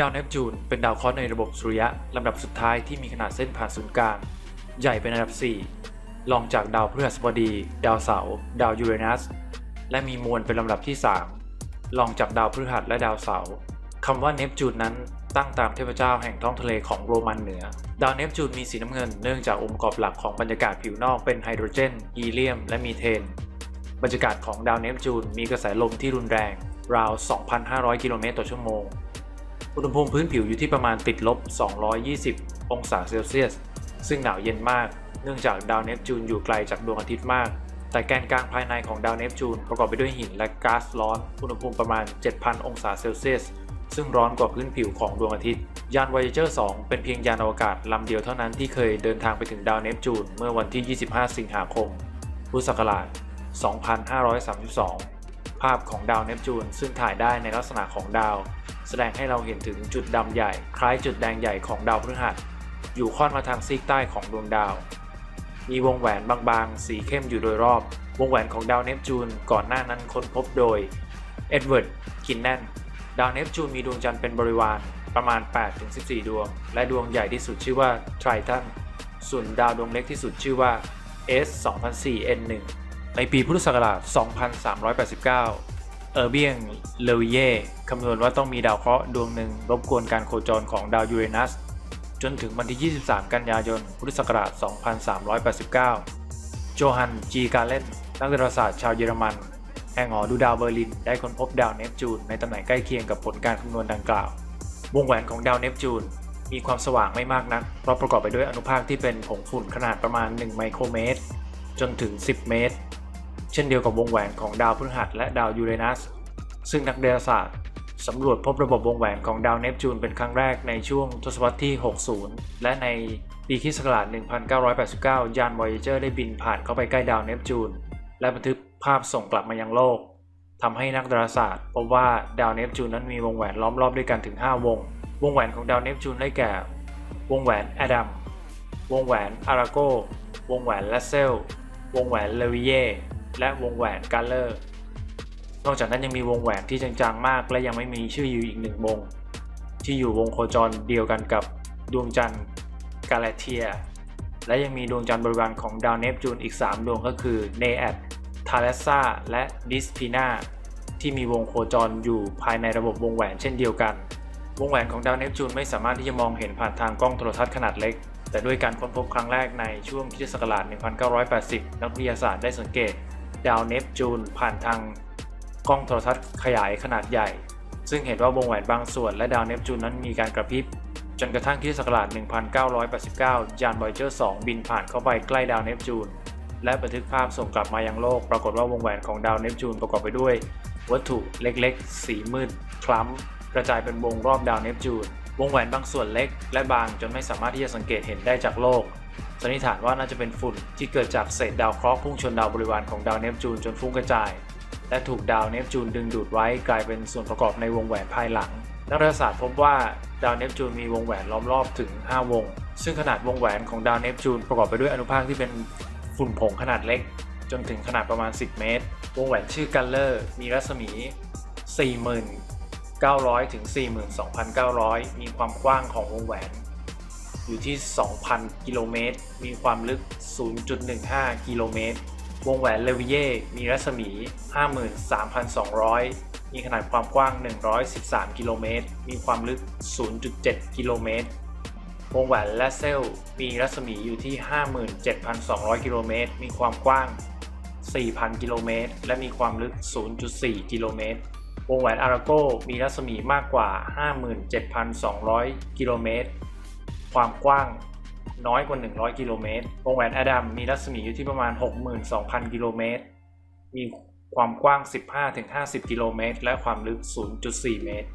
ดาวเนปจูนเป็นดาวเคราะห์ในระบบสุริยะลำดับสุดท้ายที่มีขนาดเส้นผ่านศูนย์กลาง ใหญ่เป็นอันดับ 4 รองจากดาวพฤหัสบดี ดาวเสาร์ดาวยูเรนัส และมีมวลเป็นลำดับที่ 3 รองจากดาวพฤหัสและดาวเสาร์คำว่าเนปจูนนั้นตั้งตามเทพเจ้าแห่งท้องทะเลของโรมันเหนือ ดาวเนปจูนมีสีน้ำเงินเนื่องจากองค์ประกอบหลักของบรรยากาศผิวนอกเป็นไฮโดรเจน ฮีเลียม และมีเทน บรรยากาศของดาวเนปจูนมีกระแสลมที่รุนแรง ราว 2,500 กิโลเมตรต่อชั่วโมง อุณหภูมิพื้นผิวอยู่ที่ประมาณติดลบ 220 องศาเซลเซียส ซึ่งหนาวเย็นมาก เนื่องจากดาวเนปจูนอยู่ไกลจากดวงอาทิตย์มาก แต่แกนกลางภายในของดาวเนปจูนประกอบไปด้วยหินและก๊าซร้อน อุณหภูมิประมาณ 7,000 องศาเซลเซียส ซึ่งร้อนกว่าพื้นผิวของดวงอาทิตย์ ยาน Voyager 2 เป็นเพียงยานอวกาศลำเดียวเท่านั้นที่เคยเดินทางไปถึงดาวเนปจูนเมื่อวันที่ 25 สิงหาคม พุทธศักราช 2532 ภาพของดาวเนปจูนซึ่งถ่ายได้ในลักษณะของดาว แสดงให้เราเห็นถึงจุดดำใหญ่ คล้ายจุดแดงใหญ่ของดาวพฤหัส อยู่ค่อนมาทางซีกใต้ของดวงดาว มีวงแหวนบางๆ สีเข้มอยู่โดยรอบ วงแหวนของดาวเนปจูนก่อนหน้านั้นค้นพบโดยเอ็ดเวิร์ดคินแนนดาวเนปจูนมีดวงจันทร์เป็นบริวารประมาณ 8-14 ดวง และดวงใหญ่ที่สุดชื่อว่าไทรทันส่วนดาวดวงเล็กที่สุดชื่อว่า S 2004 N1 ในปีพุทธศักราช 2389 เออร์เบียงเลวิเย่คำนวณว่าต้องมีดาวเคราะห์ดวงหนึ่งรบกวนการโคจรของดาวยูเรนัส จนถึงวันที่ 23 กันยายน พุทธศักราช 2389 โจฮันจีการเลนนักดาราศาสตร์ชาวเยอรมันแห่งหอดูดาวเบอร์ลินได้ค้นพบดาวเนปจูนในตำแหน่งใกล้เคียงกับผลการคำนวณดังกล่าว วงแหวนของดาวเนปจูน มีความสว่างไม่มากนัก เพราะประกอบไปด้วยอนุภาคที่เป็นผงฝุ่นขนาดประมาณ 1 ไมโครเมตร จนถึง 10 เมตร เช่นเดียวกับวงแหวนของดาวพฤหัสและดาวยูเรนัส ซึ่งนักดาราศาสตร์สำรวจพบระบบวงแหวนของดาวเนปจูนเป็นครั้งแรกในช่วงทศวรรษที่ 60 และในปีคริสต์ศักราช1989 ยาน Voyager ได้บินผ่านเข้าไปใกล้ดาวเนปจูน และบันทึกภาพส่งกลับมายังโลก ทำให้นักดาราศาสตร์พบว่าดาวเนปจูนนั้นมีวงแหวนล้อมรอบด้วยกันถึง 5 วง วงแหวนของดาวเนปจูนได้แก่ วงแหวนแอดัม วงแหวนอาราโก วงแหวนลัสเซล วงแหวนเลวิเย และวงแหวนกาเลอร์นอกจากนั้นยังมีวงแหวนที่จางๆมาก และยังไม่มีชื่ออยู่อีกหนึ่งวง ที่อยู่วงโคจรเดียวกันกับดวงจันทร์กาแลเทีย และยังมีดวงจันทร์บริวารของดาวเนปจูนอีก 3 ดวงก็คือเนแอดทาเลสซาและดิสพีนาที่มีวงโคจรอยู่ภายในระบบวงแหวนเช่นเดียวกัน วงแหวนของดาวเนปจูนไม่สามารถที่จะมองเห็นผ่านทางกล้องโทรทัศน์ขนาดเล็ก แต่ด้วยการค้นพบครั้งแรกในช่วงคริสตศักราช1980 นักวิทยาศาสตร์ได้สังเกต ดาวเนปจูนผ่านทางกล้องโทรทัศน์ขยายขนาดใหญ่ ซึ่งเห็นว่าวงแหวนบางส่วนและดาวเนปจูนนั้นมีการกระพริบ จนกระทั่งคริสตศักราช 1989 ยาน Voyager 2บินผ่านเข้าไปใกล้ดาวเนปจูน และบันทึกภาพส่งกลับมายังโลก ปรากฏว่าวงแหวนของดาวเนปจูนประกอบไปด้วย วัตถุเล็กๆ สีมืด คล้ำ กระจายเป็นวงรอบดาวเนปจูน วงแหวนบางส่วนเล็ก และบางจนไม่สามารถที่จะสังเกตเห็นได้จากโลก สันนิษฐานว่าน่าจะเป็นฝุ่นที่เกิดจากเศษดาวเคราะห์พุ่งชนดาวบริวารของดาวเนปจูนจนฟุ้งกระจาย และถูกดาวเนปจูนดึงดูดไว้กลายเป็นส่วนประกอบในวงแหวนภายหลัง นักดาราศาสตร์พบว่าดาวเนปจูนมีวงแหวนล้อมรอบถึง 5 วง ซึ่งขนาดวงแหวนของดาวเนปจูนประกอบไปด้วยอนุภาคที่เป็นฝุ่นผงขนาดเล็ก จนถึงขนาดประมาณ 10 เมตร วงแหวนชื่อกัลเลอร์มีรัศมี4900 ถึง 42,900 มีความกว้างของวงแหวน อยู่ที่ 2,000 กิโลเมตร มีความลึก 0.15 กิโลเมตร วงแหวนเลวิเย่ มีรัศมี 53,200 มีขนาดความกว้าง 113 กิโลเมตร มีความลึก 0.7 กิโลเมตร วงแหวนและเซล มีรัศมีอยู่ที่ 57,200 กิโลเมตร มีความกว้าง 4,000 กิโลเมตร และมีความลึก 0.4 กิโลเมตร วงแหวนอาราโกมีรัศมีมากกว่า 57,200 กิโลเมตร ความกว้างน้อยกว่า 100 กิโลเมตร วงแหวนแอดัมมีรัศมีอยู่ที่ประมาณ 62,000 กิโลเมตร มีความกว้าง 15-50 กิโลเมตร และความลึก 0.4 เมตร